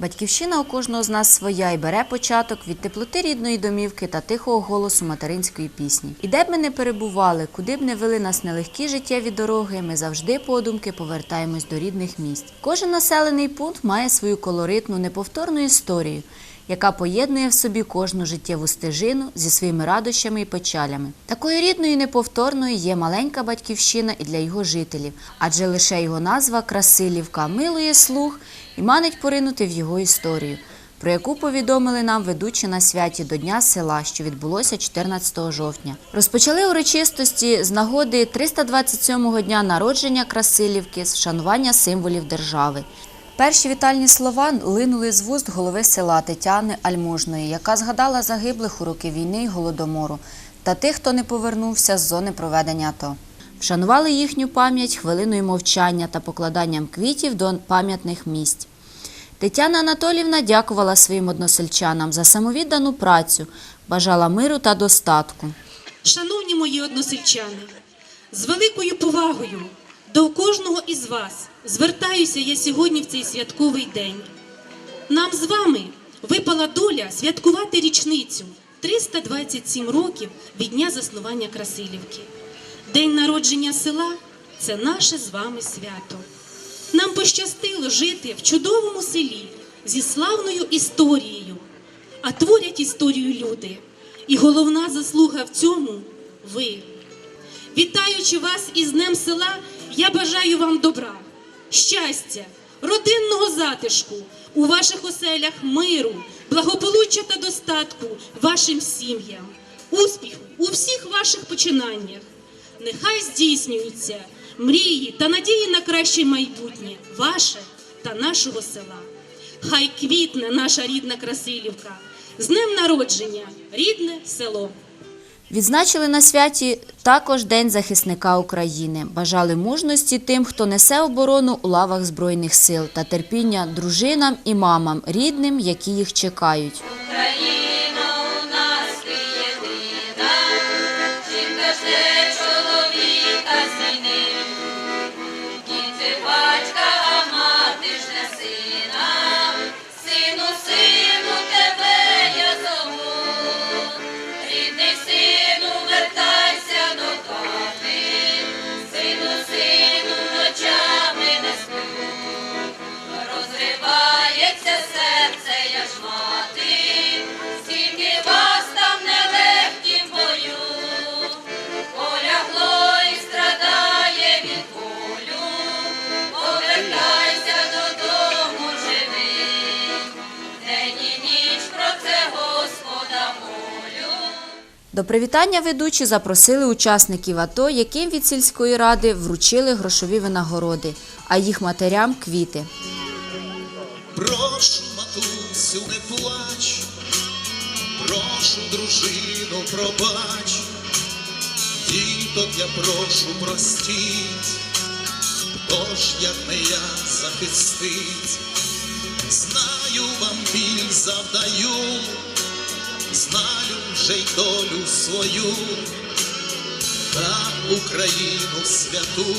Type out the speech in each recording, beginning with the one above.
Батьківщина у кожного з нас своя і бере початок від теплоти рідної домівки та тихого голосу материнської пісні. І де б ми не перебували, куди б не вели нас нелегкі життєві дороги, ми завжди подумки повертаємось до рідних місць. Кожен населений пункт має свою колоритну, неповторну історію, яка поєднує в собі кожну життєву стежину зі своїми радощами і печалями. Такою рідною і неповторною є маленька батьківщина і для його жителів, адже лише його назва Красилівка милує слух і манить поринути в його історію, про яку повідомили нам ведучі на святі до Дня села, що відбулося 14 жовтня. Розпочали урочистості з нагоди 327-го дня народження Красилівки з вшанування символів держави. Перші вітальні слова линули з вуст голови села Тетяни Альможної, яка згадала загиблих у роки війни й голодомору та тих, хто не повернувся з зони проведення АТО. Вшанували їхню пам'ять хвилиною мовчання та покладанням квітів до пам'ятних місць. Тетяна Анатолівна дякувала своїм односельчанам за самовіддану працю, бажала миру та достатку. Шановні мої односельчани, з великою повагою до кожного із вас звертаюся я сьогодні в цей святковий день. Нам з вами випала доля святкувати річницю 327 років від дня заснування Красилівки. День народження села це наше з вами свято. Нам пощастило жити в чудовому селі зі славною історією, а творять історію люди. І головна заслуга в цьому ви. Вітаючи вас із Днем села, я бажаю вам добра, щастя, родинного затишку, у ваших оселях миру, благополуччя та достатку вашим сім'ям, успіху у всіх ваших починаннях. Нехай здійснюються мрії та надії на краще майбутнє ваше та нашого села. Хай квітне наша рідна Красилівка. З днем народження, рідне село. Відзначили на святі також День захисника України. Бажали мужності тим, хто несе оборону у лавах Збройних сил та терпіння дружинам і мамам, рідним, які їх чекають. До привітання ведучі запросили учасників АТО, яким від сільської ради вручили грошові винагороди, а їх матерям квіти. Прошу, матусю, не плач, прошу, дружину, пробач, діток я прошу простіть, хто ж, як не я, захистить, знаю, вам біль завдаю, знаю вже й долю свою, та Україну святу,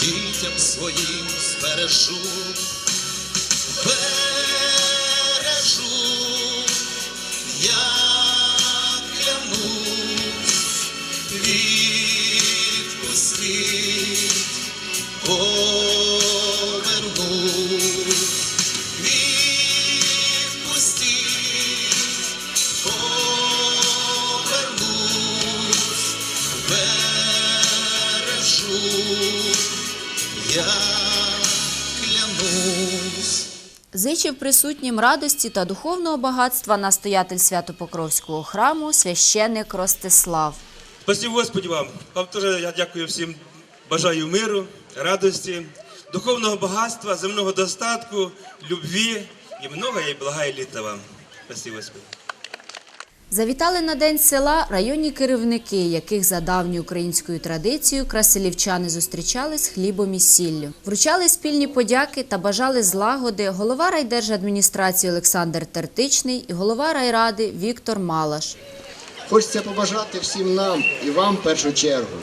дітям своїм збережу Зичив присутнім радості та духовного багатства настоятель Свято-Покровського храму священник Ростислав. Спасибо Господі вам. Вам теж я дякую всім. Бажаю миру, радості, духовного багатства, земного достатку, любві і много і благає літа вам. Спасибо Господи. Завітали на день села районні керівники, яких за давньою українською традицією красилівчани зустрічали з хлібом і сіллю. Вручали спільні подяки та бажали злагоди голова райдержадміністрації Олександр Тертичний і голова райради Віктор Малаш. Хочеться побажати всім нам і вам в першу чергу,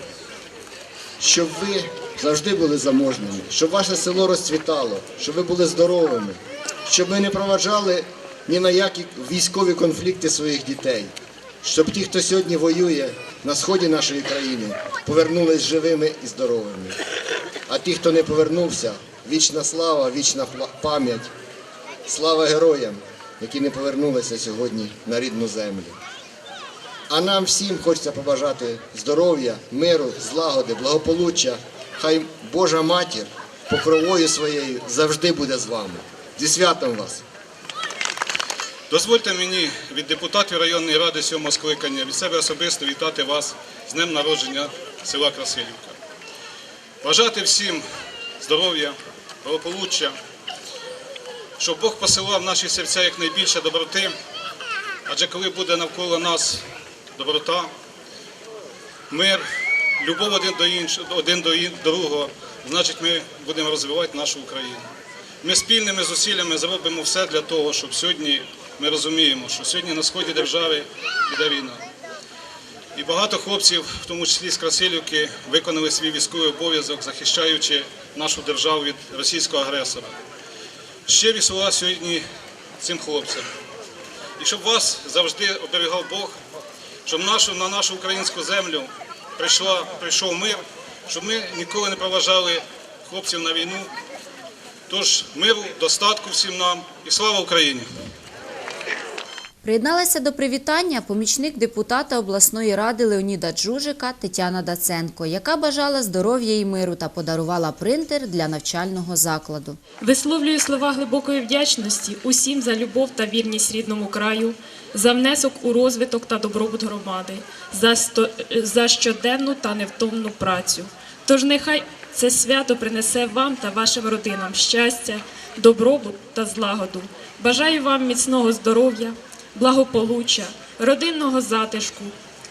щоб ви завжди були заможними, щоб ваше село розцвітало, щоб ви були здоровими, щоб ми не проваджали ні на які військові конфлікти своїх дітей, щоб ті, хто сьогодні воює на сході нашої країни, повернулись живими і здоровими. А ті, хто не повернувся, вічна слава, вічна пам'ять, слава героям, які не повернулися сьогодні на рідну землю. А нам всім хочеться побажати здоров'я, миру, злагоди, благополуччя. Хай Божа матір покровою своєю завжди буде з вами. Зі святом вас! Дозвольте мені від депутатів районної ради сьомого скликання від себе особисто вітати вас з днем народження села Красилівка. Бажати всім здоров'я, благополуччя, щоб Бог посилав наші серця якнайбільше доброти, адже коли буде навколо нас доброта, мир, любов один до іншого, один до другого, значить ми будемо розвивати нашу Україну. Ми спільними зусиллями зробимо все для того, щоб сьогодні ми розуміємо, що сьогодні на сході держави йде війна. І багато хлопців, в тому числі з Красилівки, виконали свій військовий обов'язок, захищаючи нашу державу від російського агресора. Ще слова сьогодні цим хлопцям. І щоб вас завжди оберігав Бог, щоб нашу, на нашу українську землю прийшла, прийшов мир, щоб ми ніколи не проважали хлопців на війну. Тож миру, достатку всім нам і слава Україні! Приєдналася до привітання помічник депутата обласної ради Леоніда Джужика Тетяна Даценко, яка бажала здоров'я і миру та подарувала принтер для навчального закладу. Висловлюю слова глибокої вдячності усім за любов та вірність рідному краю, за внесок у розвиток та добробут громади, за, сто... за щоденну та невтомну працю. Тож нехай це свято принесе вам та вашим родинам щастя, добробут та злагоду. Бажаю вам міцного здоров'я, благополуччя, родинного затишку,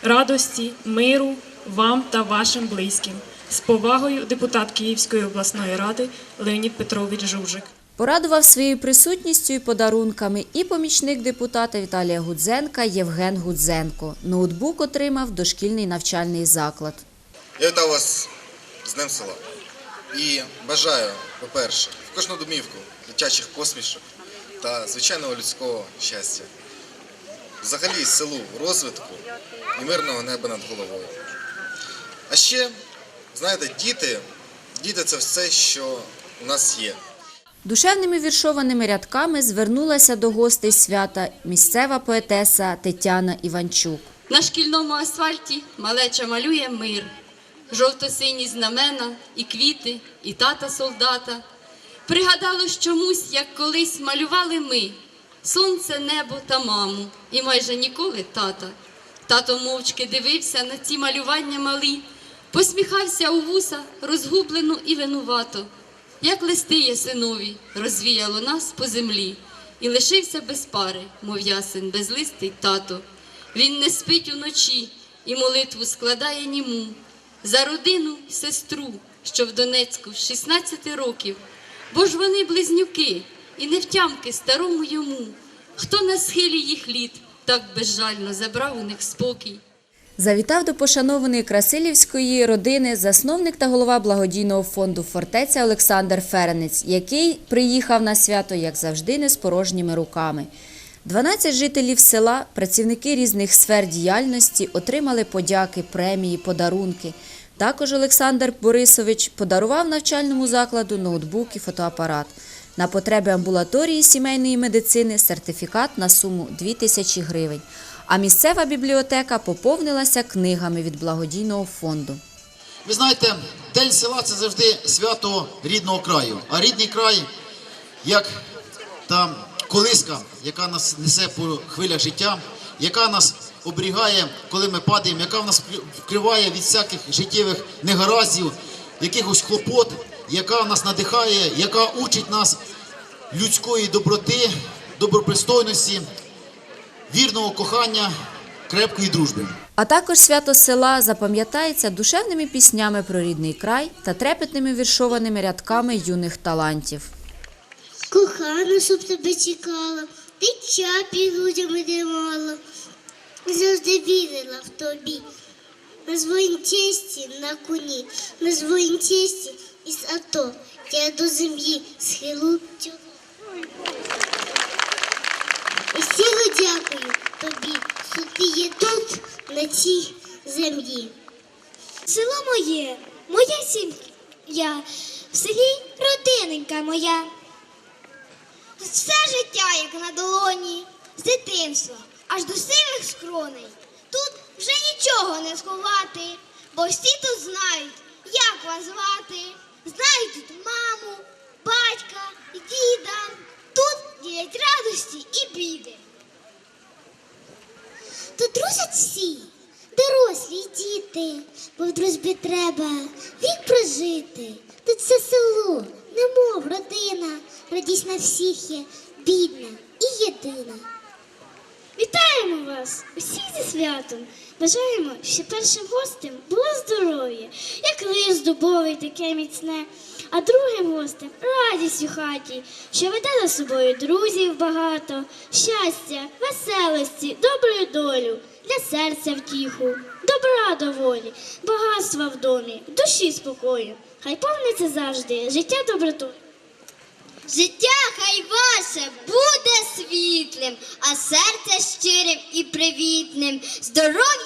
радості, миру вам та вашим близьким. З повагою депутат Київської обласної ради Леонід Петрович Жужик. Порадував своєю присутністю і подарунками і помічник депутата Віталія Гудзенка Євген Гудзенко. Ноутбук отримав дошкільний навчальний заклад. Я вітаю вас з Днем села. І бажаю, по-перше, в кожну домівку дитячих посмішок та звичайного людського щастя. Взагалі селу розвитку і мирного неба над головою. А ще, знаєте, діти, діти це все, що у нас є. Душевними віршованими рядками звернулася до гостей свята місцева поетеса Тетяна Іванчук. На шкільному асфальті малеча малює мир, жовто-сині знамена, і квіти, і тата солдата. Пригадалось чомусь, як колись малювали ми сонце, небо та маму, і майже ніколи тата. Тато мовчки дивився на ці малювання малі, посміхався у вуса, розгублено і винувато. Як листи є синові, розвіяло нас по землі, і лишився без пари, мов ясен, безлистий тато. Він не спить уночі і молитву складає німу за родину сестру, що в Донецьку з 16 років, бо ж вони близнюки, і не втямки старому йому, хто на схилі їх літ так безжально забрав у них спокій. Завітав до пошанованої Красилівської родини засновник та голова благодійного фонду Фортеця Олександр Ференець, який приїхав на свято, як завжди, не з порожніми руками. 12 жителів села, працівники різних сфер діяльності, отримали подяки, премії, подарунки. Також Олександр Борисович подарував навчальному закладу ноутбук і фотоапарат. На потреби амбулаторії сімейної медицини сертифікат на суму 2 тисячі гривень. А місцева бібліотека поповнилася книгами від благодійного фонду. Ви знаєте, День села це завжди свято рідного краю. А рідний край, як та колиска, яка нас несе по хвилях життя, яка нас оберігає, коли ми падаємо, яка в нас вкриває від всяких життєвих негараздів, якихось хлопот, яка нас надихає, яка учить нас людської доброти, добропристойності, вірного кохання, крепкої дружби. А також свято села запам'ятається душевними піснями про рідний край та трепетними віршованими рядками юних талантів. Кохана, щоб тебе чекала, дитя під грудями тримала, завжди вірила в тобі. На своїм честі на коні, на своїм честі із АТО, я до землі схилу. цю- Дякую тобі, що ти є тут, на цій землі. Село моє, моя сім'я, в селі родиненька моя. Тут все життя, як на долоні, з дитинства аж до сивих скроней. Тут вже нічого не сховати, бо всі тут знають, як вас звати. Знають тут маму, батька, діда. Тут ділять радості і біди. Тут дружать всі, дорослі й діти, бо в дружбі треба вік прожити. Тут все село, немов родина, радість на всіх є, бідна і єдина. Вітаємо вас усіх зі святом. Бажаємо, щоб першим гостем було здоров'я, як лист дубовий таке міцне, а другим гостем радість у хаті, що веде за собою друзів багато, щастя, веселості, доброї долю, для серця втіху, добра доволі, багатства в домі, душі спокою. Хай повниться завжди життя добротою. Життя хай ваше буде світлим, а серце привітним. Здоров'я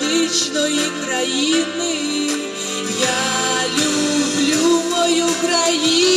величної країни. Я люблю мою країну,